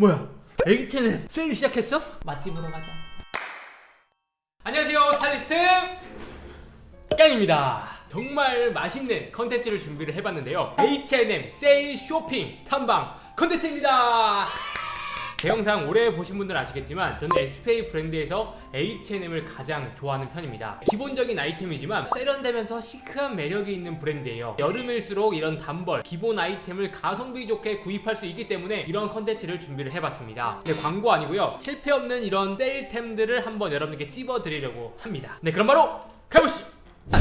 뭐야? 애기채는 세일 시작했어? 맛집으로 가자. 안녕하세요, 스타일리스트 깡입니다. 정말 맛있는 컨텐츠를 준비를 해봤는데요. H&M 세일 쇼핑 탐방 컨텐츠입니다. 제 영상 오래 보신 분들 아시겠지만 저는 에스페이 브랜드에서 H&M을 가장 좋아하는 편입니다. 기본적인 아이템이지만 세련되면서 시크한 매력이 있는 브랜드예요. 여름일수록 이런 단벌, 기본 아이템을 가성비 좋게 구입할 수 있기 때문에 이런 컨텐츠를 준비를 해봤습니다. 네, 광고 아니고요. 실패 없는 이런 세일템들을 한번 여러분께 찝어드리려고 합니다. 네, 그럼 바로 가보시죠!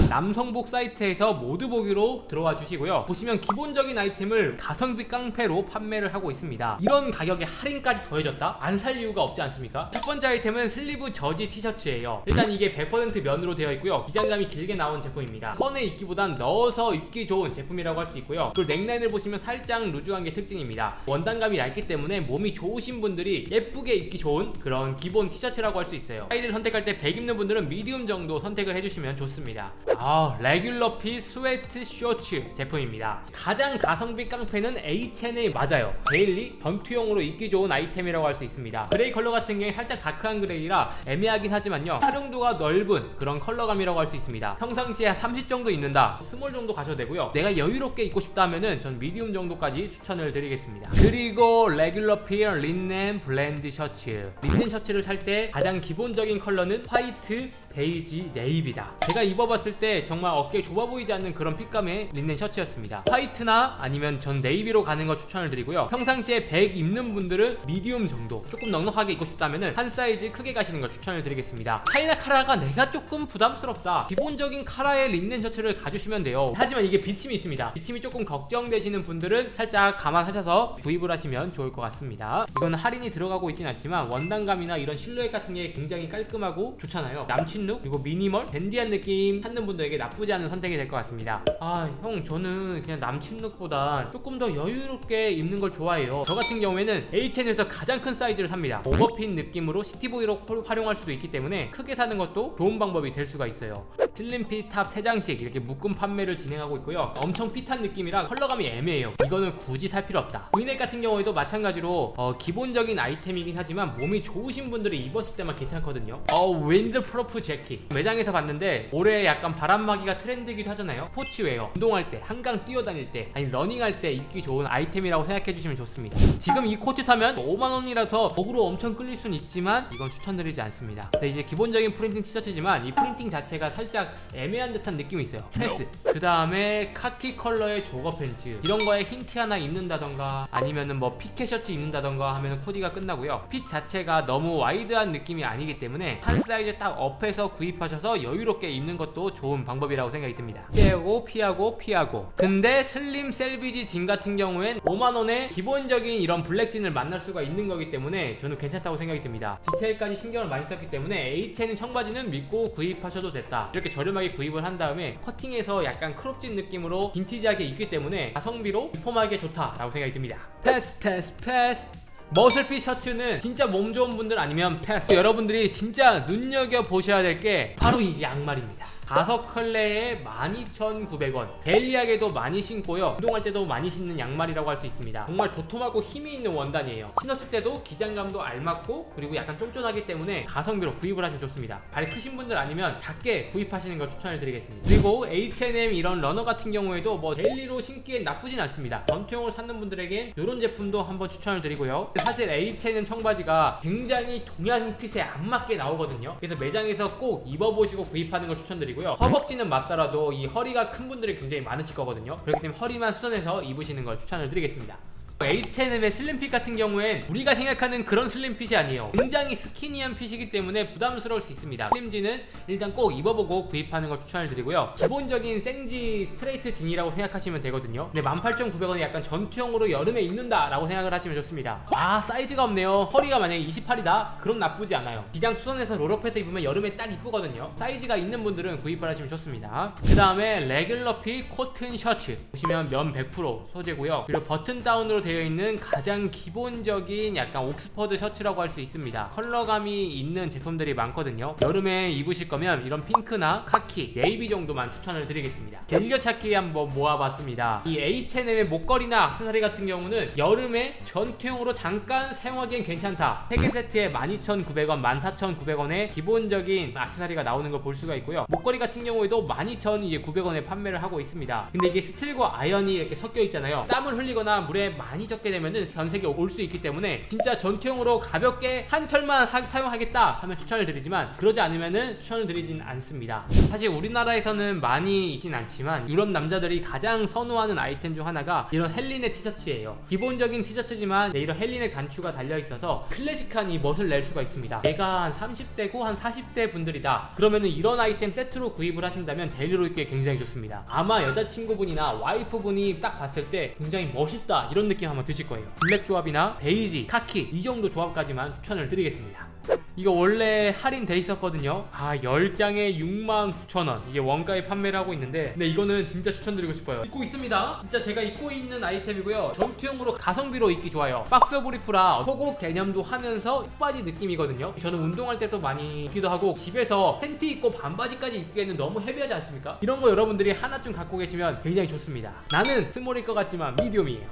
남성복 사이트에서 모두 보기로 들어와 주시고요. 보시면 기본적인 아이템을 가성비 깡패로 판매를 하고 있습니다. 이런 가격에 할인까지 더해졌다? 안 살 이유가 없지 않습니까? 첫 번째 아이템은 슬리브 저지 티셔츠예요. 일단 이게 100% 면으로 되어 있고요. 기장감이 길게 나온 제품입니다. 꺼내 입기보단 넣어서 입기 좋은 제품이라고 할 수 있고요. 그리고 넥라인을 보시면 살짝 루즈한 게 특징입니다. 원단감이 얇기 때문에 몸이 좋으신 분들이 예쁘게 입기 좋은 그런 기본 티셔츠라고 할 수 있어요. 사이즈를 선택할 때 100 입는 분들은 미디움 정도 선택을 해주시면 좋습니다. 아, 레귤러 핏 스웨트 쇼츠 제품입니다. 가장 가성비 깡패는 H&M 맞아요. 데일리 전투용으로 입기 좋은 아이템이라고 할 수 있습니다. 그레이 컬러 같은 경우에 살짝 다크한 그레이라 애매하긴 하지만요. 활용도가 넓은 그런 컬러감이라고 할 수 있습니다. 평상시에 30 정도 입는다. 스몰 정도 가셔도 되고요. 내가 여유롭게 입고 싶다 하면은 전 미디움 정도까지 추천을 드리겠습니다. 그리고 레귤러 핏 린넨 블렌드 셔츠. 린넨 셔츠를 살 때 가장 기본적인 컬러는 화이트 베이지 네이비다. 제가 입어봤을 때 정말 어깨 좁아 보이지 않는 그런 핏감의 린넨 셔츠였습니다. 화이트나 아니면 전 네이비로 가는 거 추천을 드리고요. 평상시에 100 입는 분들은 미디움 정도 조금 넉넉하게 입고 싶다면 한 사이즈 크게 가시는 걸 추천을 드리겠습니다. 차이나 카라가 내가 조금 부담스럽다. 기본적인 카라의 린넨 셔츠를 가주시면 돼요. 하지만 이게 비침이 있습니다. 비침이 조금 걱정되시는 분들은 살짝 감안하셔서 구입을 하시면 좋을 것 같습니다. 이건 할인이 들어가고 있진 않지만 원단감이나 이런 실루엣 같은 게 굉장히 깔끔하고 좋잖아요. 남친 룩 그리고 미니멀 댄디한 느낌 찾는 분들에게 나쁘지 않은 선택이 될 것 같습니다. 아 형 저는 그냥 남친 룩보다 조금 더 여유롭게 입는 걸 좋아해요. 저 같은 경우에는 H&M에서 가장 큰 사이즈를 삽니다. 오버핏 느낌으로 시티보이로 활용할 수도 있기 때문에 크게 사는 것도 좋은 방법이 될 수가 있어요. 슬림핏 탑 3장씩 이렇게 묶음 판매를 진행하고 있고요. 엄청 핏한 느낌이라 컬러감이 애매해요. 이거는 굳이 살 필요 없다. 브이넥 같은 경우에도 마찬가지로 어, 기본적인 아이템이긴 하지만 몸이 좋으신 분들이 입었을 때만 괜찮거든요. 어 윈드 프로프 재킷 매장에서 봤는데 올해 약간 바람막이가 트렌드이기도 하잖아요. 스포츠웨어 운동할 때 한강 뛰어다닐 때 아니 러닝할 때 입기 좋은 아이템이라고 생각해 주시면 좋습니다. 지금 이 코트 타면 5만 원이라서 목으로 엄청 끌릴 순 있지만 이건 추천드리지 않습니다. 근데 이제 기본적인 프린팅 티셔츠지만 이 프린팅 자체가 살짝 애매한 듯한 느낌이 있어요. 패스. 그 다음에 카키 컬러의 조거 팬츠 이런 거에 힌트 하나 입는다던가 아니면은 뭐 피켓 셔츠 입는다던가 하면 코디가 끝나고요. 핏 자체가 너무 와이드한 느낌이 아니기 때문에 한 사이즈 딱 업해서 구입하셔서 여유롭게 입는 것도 좋은 방법이라고 생각이 듭니다. 피하고 피하고 피하고. 근데 슬림 셀비지 진 같은 경우엔 5만 원에 기본적인 이런 블랙진을 만날 수가 있는 거기 때문에 저는 괜찮다고 생각이 듭니다. 디테일까지 신경을 많이 썼기 때문에 H&M 청바지는 믿고 구입하셔도 됐다. 이렇게 저렴하게 구입을 한 다음에 커팅해서 약간 크롭진 느낌으로 빈티지하게 입기 때문에 가성비로 리폼하기에 좋다라고 생각이 듭니다. 패스 패스 패스. 머슬핏 셔츠는 진짜 몸 좋은 분들 아니면 패스. 여러분들이 진짜 눈여겨 보셔야 될 게 바로 이 양말입니다 다섯 컬레에 12,900원. 데일리하게도 많이 신고요. 운동할 때도 많이 신는 양말이라고 할 수 있습니다. 정말 도톰하고 힘이 있는 원단이에요. 신었을 때도 기장감도 알맞고 그리고 약간 쫀쫀하기 때문에 가성비로 구입을 하시면 좋습니다. 발이 크신 분들 아니면 작게 구입하시는 걸 추천을 드리겠습니다. 그리고 H&M 이런 러너 같은 경우에도 뭐 데일리로 신기엔 나쁘진 않습니다. 전투용을 찾는 분들에겐 이런 제품도 한번 추천을 드리고요. 사실 H&M 청바지가 굉장히 동양 핏에 안 맞게 나오거든요. 그래서 매장에서 꼭 입어보시고 구입하는 걸 추천드리고 요. 허벅지는 맞더라도 이 허리가 큰 분들이 굉장히 많으실 거거든요. 그렇기 때문에 허리만 수선해서 입으시는 걸 추천을 드리겠습니다 H&M의 슬림핏 같은 경우엔 우리가 생각하는 그런 슬림핏이 아니에요. 굉장히 스키니한 핏이기 때문에 부담스러울 수 있습니다. 슬림지는 일단 꼭 입어보고 구입하는 걸 추천을 드리고요. 기본적인 생지 스트레이트 진이라고 생각하시면 되거든요. 근데 18,900원이 약간 전투용으로 여름에 입는다 라고 생각을 하시면 좋습니다. 아 사이즈가 없네요. 허리가 만약에 28이다? 그럼 나쁘지 않아요. 기장 수선해서 롤업해서 입으면 여름에 딱 이쁘거든요. 사이즈가 있는 분들은 구입을 하시면 좋습니다. 그 다음에 레귤러 핏 코튼 셔츠. 보시면 면 100% 소재고요. 그리고 버튼 다운으로 되어 있는 가장 기본적인 약간 옥스퍼드 셔츠라고 할 수 있습니다. 컬러감이 있는 제품들이 많거든요. 여름에 입으실 거면 이런 핑크나 카키, 네이비 정도만 추천을 드리겠습니다. 즐겨찾기 한번 모아봤습니다. 이 H&M의 목걸이나 액세서리 같은 경우는 여름에 전투용으로 잠깐 사용하기엔 괜찮다. 3개 세트에 12,900원, 14,900원에 기본적인 액세서리가 나오는 걸 볼 수가 있고요. 목걸이 같은 경우에도 12,900원에 판매를 하고 있습니다. 근데 이게 스틸과 아연이 이렇게 섞여 있잖아요. 땀을 흘리거나 물에 많이 젖게 되면은 변색이 올 수 있기 때문에 진짜 전투용으로 가볍게 한 철만 하- 사용하겠다 하면 추천을 드리지만 그러지 않으면은 추천을 드리진 않습니다. 사실 우리나라에서는 많이 있진 않지만 유럽 남자들이 가장 선호하는 아이템 중 하나가 이런 헬리넥 티셔츠예요. 기본적인 티셔츠지만 이런 헬리넥 단추가 달려 있어서 클래식한 이 멋을 낼 수가 있습니다. 얘가 한 30대고 한 40대 분들이다. 그러면은 이런 아이템 세트로 구입을 하신다면 데일리로 입기에 굉장히 좋습니다. 아마 여자친구분이나 와이프분이 딱 봤을 때 굉장히 멋있다 이런 느낌 한번 드실 거예요. 블랙 조합이나 베이지, 카키 이 정도 조합까지만 추천을 드리겠습니다. 이거 원래 할인돼 있었거든요. 아, 10장에 69,000원. 이게 원가에 판매를 하고 있는데 근데 이거는 진짜 추천드리고 싶어요. 입고 있습니다. 진짜 제가 입고 있는 아이템이고요. 전투용으로 가성비로 입기 좋아요. 박스 브리프라 속옷 개념도 하면서 속바지 느낌이거든요. 저는 운동할 때도 많이 입기도 하고 집에서 팬티 입고 반바지까지 입기에는 너무 헤비하지 않습니까? 이런 거 여러분들이 하나쯤 갖고 계시면 굉장히 좋습니다. 나는 스몰일 것 같지만 미디움이에요.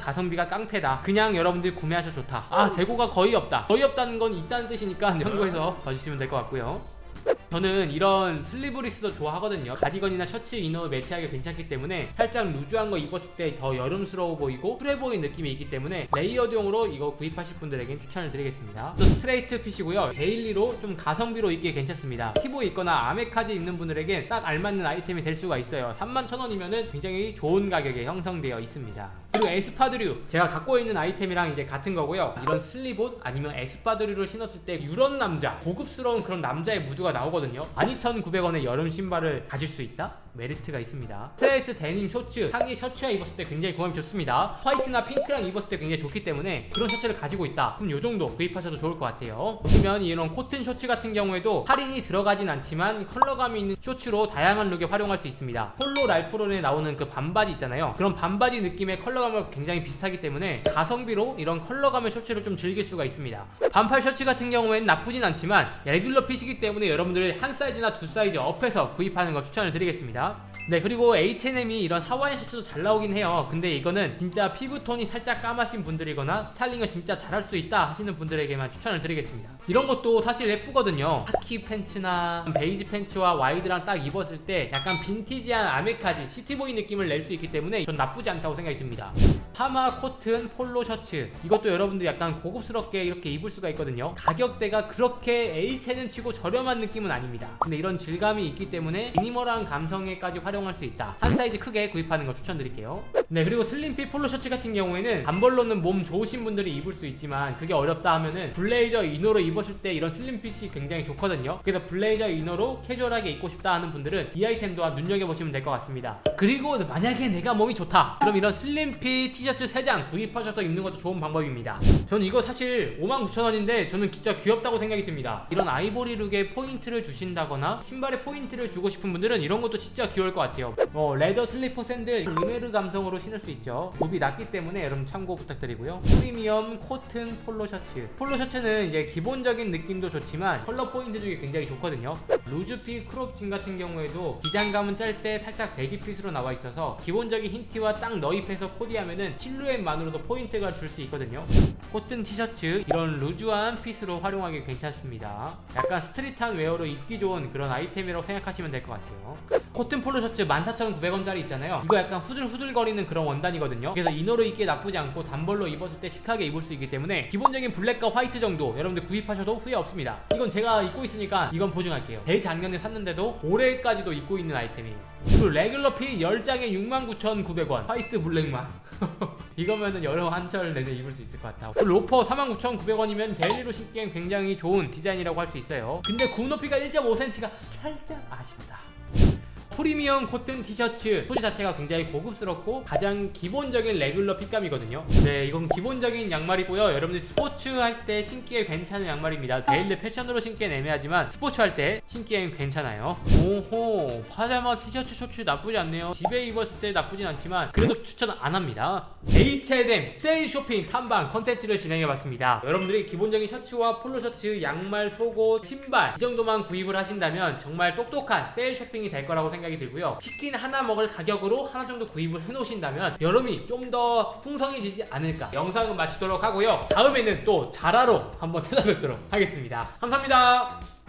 가성비가 깡패다. 그냥 여러분들 구매하셔도 좋다. 아 재고가 거의 없다. 거의 없다는 건 있다는 뜻이니까 참고해서 봐주시면 될 것 같고요. 저는 이런 슬리브리스도 좋아하거든요. 가디건이나 셔츠 이너 매치하기 괜찮기 때문에 살짝 루즈한 거 입었을 때 더 여름스러워 보이고 쿨해 보이는 느낌이 있기 때문에 레이어드용으로 이거 구입하실 분들에겐 추천을 드리겠습니다. 또 스트레이트 핏이고요. 데일리로 좀 가성비로 입기 괜찮습니다. 티보 입거나 아메카지 입는 분들에겐 딱 알맞는 아이템이 될 수가 있어요. 31,000원이면은 굉장히 좋은 가격에 형성되어 있습니다. 그리고 에스파드류 제가 갖고 있는 아이템이랑 이제 같은 거고요. 이런 슬리봇 아니면 에스파드류를 신었을 때 유런 남자 고급스러운 그런 남자의 무드가 나오거든요. 12,900원에 여름 신발을 가질 수 있다? 메리트가 있습니다. 스트레이트 데님 셔츠 상의 셔츠와 입었을 때 굉장히 구함이 좋습니다. 화이트나 핑크랑 입었을 때 굉장히 좋기 때문에 그런 셔츠를 가지고 있다. 그럼 요 정도 구입하셔도 좋을 것 같아요. 보시면 이런 코튼 셔츠 같은 경우에도 할인이 들어가진 않지만 컬러감이 있는 셔츠로 다양한 룩에 활용할 수 있습니다. 폴로 랄프론에 나오는 그 반바지 있잖아요. 그런 반바지 느낌의 컬러감과 굉장히 비슷하기 때문에 가성비로 이런 컬러감의 셔츠를 좀 즐길 수가 있습니다. 반팔 셔츠 같은 경우에는 나쁘진 않지만 레귤러 핏이기 때문에 여러분들 한 사이즈나 두 사이즈 업해서 구입하는 거 추천을 드리겠습니다. し 네 그리고 H&M이 이런 하와이안 셔츠도 잘 나오긴 해요. 근데 이거는 진짜 피부톤이 살짝 까마신 분들이거나 스타일링을 진짜 잘할 수 있다 하시는 분들에게만 추천을 드리겠습니다. 이런 것도 사실 예쁘거든요. 카키 팬츠나 베이지 팬츠와 와이드랑 딱 입었을 때 약간 빈티지한 아메카지 시티보이 느낌을 낼 수 있기 때문에 전 나쁘지 않다고 생각이 듭니다. 파마 코튼 폴로 셔츠. 이것도 여러분들 약간 고급스럽게 이렇게 입을 수가 있거든요. 가격대가 그렇게 H는 치고 저렴한 느낌은 아닙니다. 근데 이런 질감이 있기 때문에 미니멀한 감성에까지 활용 할 수 있다. 한 사이즈 크게 구입하는 거 추천드릴게요 네 그리고 슬림핏 폴로 셔츠 같은 경우에는 단벌로는 몸 좋으신 분들이 입을 수 있지만 그게 어렵다 하면은 블레이저 이너로 입었을 때 이런 슬림핏이 굉장히 좋거든요. 그래서 블레이저 이너로 캐주얼하게 입고 싶다 하는 분들은 이 아이템 또한 눈여겨보시면 될 것 같습니다. 그리고 만약에 내가 몸이 좋다 그럼 이런 슬림핏 티셔츠 3장 구입하셔서 입는 것도 좋은 방법입니다. 저는 이거 사실 59,000원인데 저는 진짜 귀엽다고 생각이 듭니다. 이런 아이보리 룩에 포인트를 주신다거나 신발에 포인트를 주고 싶은 분들은 이런 것도 진짜 귀여울 것 같아요. 어, 레더 슬리퍼 샌들 리메르 감성으로 신을 수 있죠. 굽이 낮기 때문에 여러분 참고 부탁드리고요. 프리미엄 코튼 폴로 셔츠. 폴로 셔츠는 이제 기본적인 느낌도 좋지만 컬러 포인트 중에 굉장히 좋거든요. 루즈핏 크롭진 같은 경우에도 기장감은 짤때 살짝 배기핏으로 나와 있어서 기본적인 흰티와 딱 너입해서 코디하면은 실루엣만으로도 포인트가 줄 수 있거든요. 코튼 티셔츠 이런 루즈한 핏으로 활용하기 괜찮습니다. 약간 스트릿한 웨어로 입기 좋은 그런 아이템이라고 생각하시면 될 것 같아요. 코튼 폴로 셔츠 14,900원짜리 있잖아요. 이거 약간 후들후들거리는 그런 원단이거든요 그래서 이너로 입기에 나쁘지 않고 단벌로 입었을 때 시크하게 입을 수 있기 때문에 기본적인 블랙과 화이트 정도 여러분들 구입하셔도 후회 없습니다 이건 제가 입고 있으니까 이건 보증할게요 대작년에 샀는데도 올해까지도 입고 있는 아이템이에요 그리고 레귤러 핏 10장에 69,900원 화이트 블랙만 이거면은 여름 한철 내내 입을 수 있을 것 같아. 그리고 로퍼 49,900원이면 데일리로 신기엔 굉장히 좋은 디자인이라고 할 수 있어요. 근데 굽 높이가 1.5cm가 살짝 아쉽다. 프리미엄 코튼 티셔츠 소재 자체가 굉장히 고급스럽고 가장 기본적인 레귤러 핏감이거든요. 네, 이건 기본적인 양말이고요. 여러분들 스포츠 할 때 신기에 괜찮은 양말입니다. 데일리 패션으로 신기엔 애매하지만 스포츠 할 때 신기엔 괜찮아요. 오호, 파자마 티셔츠 셔츠 나쁘지 않네요. 집에 입었을 때 나쁘진 않지만 그래도 추천 안 합니다. H&M 세일 쇼핑 탐방 컨텐츠를 진행해봤습니다. 여러분들이 기본적인 셔츠와 폴로 셔츠, 양말, 속옷, 신발 이 정도만 구입을 하신다면 정말 똑똑한 세일 쇼핑이 될 거라고 생각이 들고요. 치킨 하나 먹을 가격으로 하나 정도 구입을 해놓으신다면 여름이 좀 더 풍성해지지 않을까. 영상은 마치도록 하고요. 다음에는 또 자라로 한번 찾아뵙도록 하겠습니다. 감사합니다.